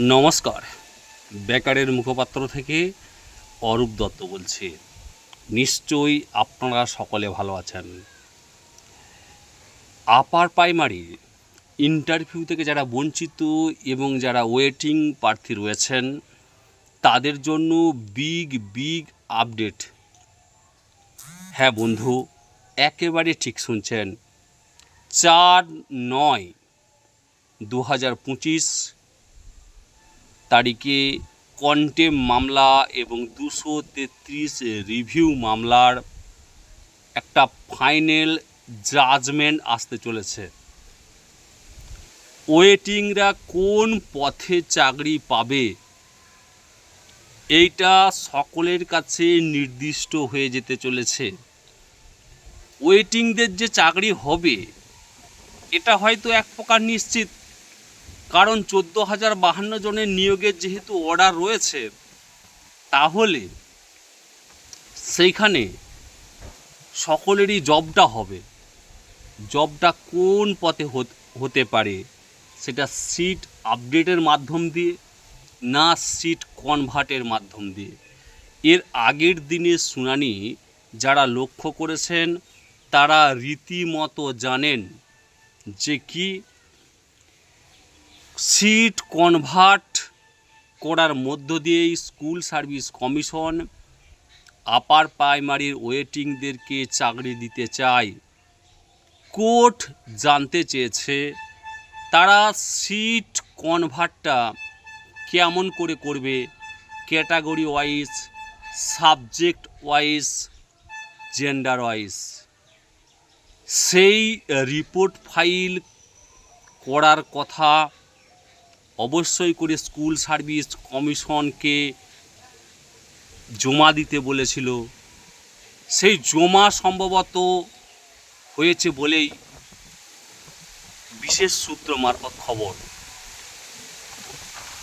নমস্কার। বেকারের মুখপাত্র থেকে অরূপ দত্ত বলছি। নিশ্চয়ই আপনারা সকলে ভালো আছেন। আপার প্রাইমারি ইন্টারভিউ থেকে যারা বঞ্চিত এবং যারা ওয়েটিং প্রার্থী রয়েছেন, তাদের জন্য বিগ বিগ আপডেট। হ্যাঁ বন্ধু, একেবারে ঠিক শুনছেন। চার নয় দু হাজার পঁচিশ তারিখে কন্টেম মামলা এবং দুশো তেত্রিশ রিভিউ মামলার একটা ফাইনাল জাজমেন্ট আসতে চলেছে। ওয়েটিংরা কোন পথে চাকরি পাবে? এইটা সকলের কাছে নির্দিষ্ট হয়ে যেতে চলেছে। ওয়েটিংদের যে চাকরি হবে, এটা হয়তো এক প্রকার নিশ্চিত। কারণ চোদ্দ হাজার বাহান্ন জনের নিয়োগের যেহেতু অর্ডার রয়েছে, তাহলে সেইখানে সকলেরই জবটা হবে। জবটা কোন পথে হত- পারে সেটা সিট আপডেটের মাধ্যম দিয়ে না সিট কনভার্টের মাধ্যম দিয়ে। এর আগের দিনের শুনানি যারা লক্ষ্য করেছেন, তারা রীতিমতো জানেন যে কি সিট কনভার্ট করার মধ্য দিয়েই স্কুল সার্ভিস কমিশন আপার প্রাইমারির ওয়েটিংদেরকে চাকরি দিতে চায়। কোর্ট জানতে চেয়েছে তারা সিট কনভার্টটা কেমন করে করবে, category wise, subject wise, gender wise. সেই রিপোর্ট ফাইল করার কথা অবশ্যই করে স্কুল সার্ভিস কমিশনকে জমা দিতে বলেছিল। সেই জমা সম্ভবত হয়েছে বলেই বিশেষ সূত্র মারফত খবর।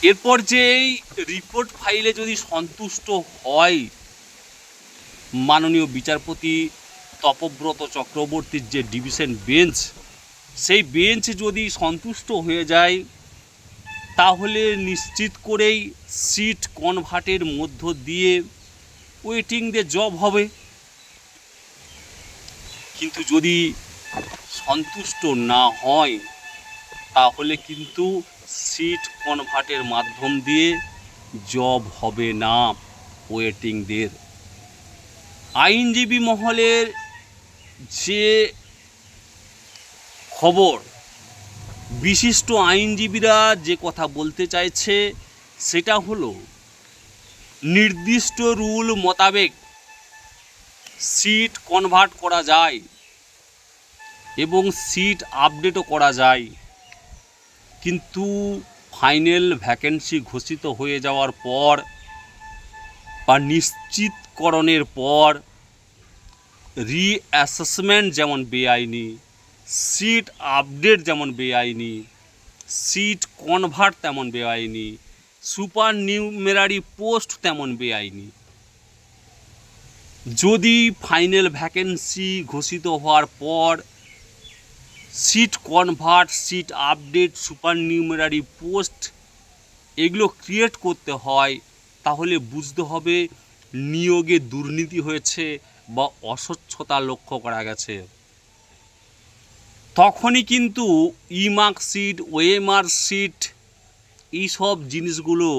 এরপর যে এই রিপোর্ট ফাইলে যদি সন্তুষ্ট হয়, মাননীয় বিচারপতি তপব্রত চক্রবর্তীর যে ডিভিশন বেঞ্চ, সেই বেঞ্চ যদি সন্তুষ্ট হয়ে যায় তাহলে নিশ্চিত করেই সিট কনভার্টের মধ্য দিয়ে ওয়েটিংদের জব হবে। কিন্তু যদি সন্তুষ্ট না হয়, তাহলে কিন্তু সিট কনভার্টের মাধ্যম দিয়ে জব হবে না ওয়েটিংদের আইনজীবী মহলের যে খবর বিশিষ্ট আইনজীবীরা যে কথা বলতে চাইছে, সেটা হলো, নির্দিষ্ট রুল মোতাবেক সিট কনভার্ট করা যায় এবং সিট আপডেটও করা যায়। কিন্তু ফাইনাল ভ্যাকেন্সি ঘোষিত হয়ে যাওয়ার পর বা নিশ্চিতকরণের পর রিঅ্যাসেসমেন্ট যেমন বেআইনি সিট আপডেট যেমন বেআইনি সিট কনভার্ট তেমন বেআইনি সুপার নিউমেরারি পোস্ট তেমন বেআইনি। যদি ফাইনাল ভ্যাকেন্সি ঘোষিত হওয়ার পর seat convert seat update supernumerary post এগুলো ক্রিয়েট করতে হয়, তাহলে বুঝতে হবে নিয়োগে দুর্নীতি হয়েছে বা অস্বচ্ছতা লক্ষ্য করা গেছে। তখনই কিন্তু ই মার্কশিট ওএমআর শিট এইসব জিনিসগুলো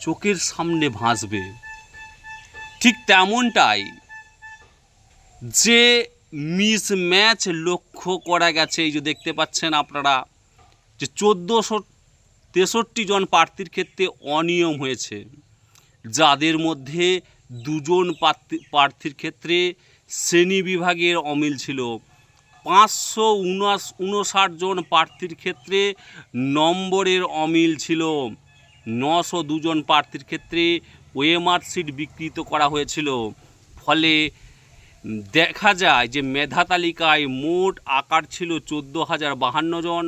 চোখের সামনে ভাসবে। ঠিক তেমনটাই যে মিসম্যাচ লক্ষ্য করা গেছে, এই যে দেখতে পাচ্ছেন আপনারা, যে চোদ্দোশো তেষট্টি জন প্রার্থীর ক্ষেত্রে অনিয়ম হয়েছে। যাদের মধ্যে দুজন প্রার্থীর ক্ষেত্রে শ্রেণি বিভাগের অমিল ছিল। পাঁচশো উনাশ উনষাট জন প্রার্থীর ক্ষেত্রে নম্বরের অমিল ছিল। নশো দুজন প্রার্থীর ক্ষেত্রে ওএমআর সিট বিকৃত করা হয়েছিল। ফলে দেখা যায় যে মেধা তালিকায় মোট আকার ছিল চোদ্দ হাজার বাহান্ন জন,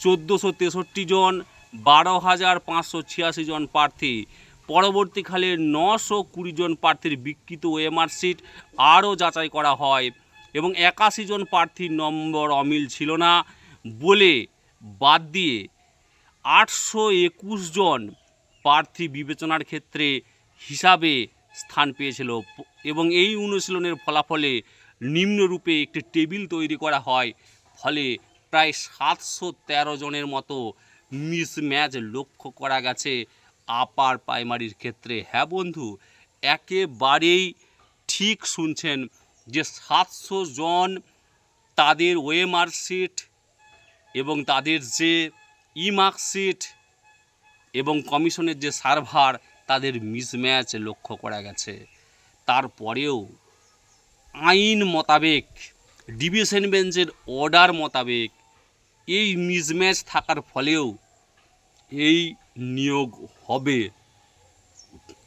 চোদ্দোশো তেষট্টি জন, বারো হাজার পাঁচশো ছিয়াশি জন প্রার্থী। পরবর্তীকালে নশো কুড়ি জন প্রার্থীর বিকৃত ওএমআর সিট আরও যাচাই করা হয়। এবং একাশি জন প্রার্থীর নম্বর অমিল ছিল না বলে বাদ দিয়ে আটশো একুশ জন প্রার্থী বিবেচনার ক্ষেত্রে হিসাবে স্থান পেয়েছিল এবং এই অনুশীলনের ফলাফলে নিম্নরূপে একটি টেবিল তৈরি করা হয়। ফলে প্রায় সাতশো তেরো জনের মতো মিসম্যাচ লক্ষ্য করা গেছে আপার প্রাইমারির ক্ষেত্রে। হ্যাঁ বন্ধু, একেবারেই ঠিক শুনছেন যে সাতশো জন তাদের সিট এবং তাদের যে ই মার্কশিট এবং কমিশনের যে সার্ভার, তাদের মিসম্যাচ লক্ষ্য করা গেছে। তারপরেও আইন মোতাবেক, ডিভিশন বেঞ্চের অর্ডার মোতাবেক এই মিসম্যাচ থাকার ফলেও এই নিয়োগ হবে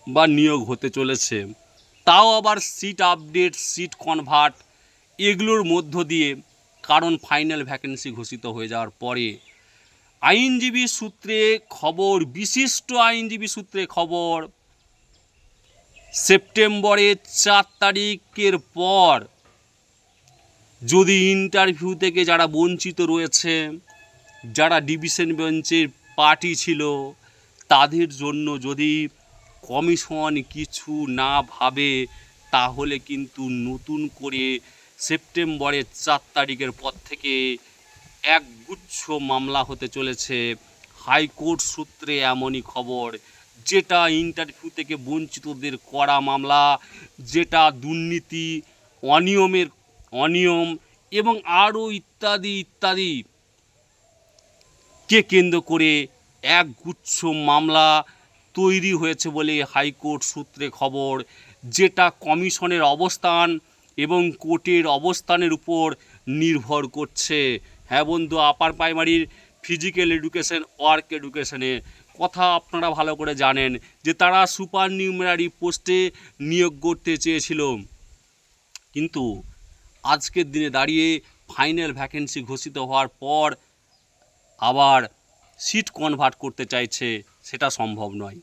বা নিয়োগ হতে চলেছে। তাও আবার সিট আপডেট সিট কনভার্ট এগুলোর মধ্য দিয়ে কারণ ফাইনাল ভ্যাকেন্সি ঘোষিত হয়ে যাওয়ার পরে আইনজীবী সূত্রে খবর, বিশিষ্ট আইনজীবী সূত্রে খবর, সেপ্টেম্বরের চার তারিখের পর যদি ইন্টারভিউ থেকে যারা বঞ্চিত রয়েছে, যারা ডিভিশন বেঞ্চের পার্টি ছিল, তাদের জন্য যদি কমিশন কিছু না ভাবে তাহলে কিন্তু নতুন করে সেপ্টেম্বরের চার তারিখের পর থেকে একগুচ্ছ মামলা হতে চলেছে। হাইকোর্ট সূত্রে এমনই খবর, যেটা ইন্টারভিউ থেকে বঞ্চিতদের করা মামলা, যেটা দুর্নীতি, অনিয়মের, অনিয়ম এবং আরও ইত্যাদি ইত্যাদি। কে কেন্দ্র করে এক গুচ্ছ মামলা তৈরি হয়েছে বলে হাইকোর্ট সূত্রে খবর। যেটা কমিশনের অবস্থান এবং কোর্টের অবস্থানের উপর নির্ভর করছে। হ্যাঁ বন্ধু, আপার প্রাইমারির ফিজিক্যাল এডুকেশন, ওয়ার্ক এডুকেশনে কথা আপনারা ভালো করে জানেন যে তারা সুপার নিউমারি পোস্টে নিয়োগ করতে চেয়েছিল। কিন্তু আজকের দিনে দাঁড়িয়ে ফাইনাল ভ্যাকেন্সি ঘোষিত হওয়ার পর আবার সিট কনভার্ট করতে চাইছে সেটা সম্ভব নয়।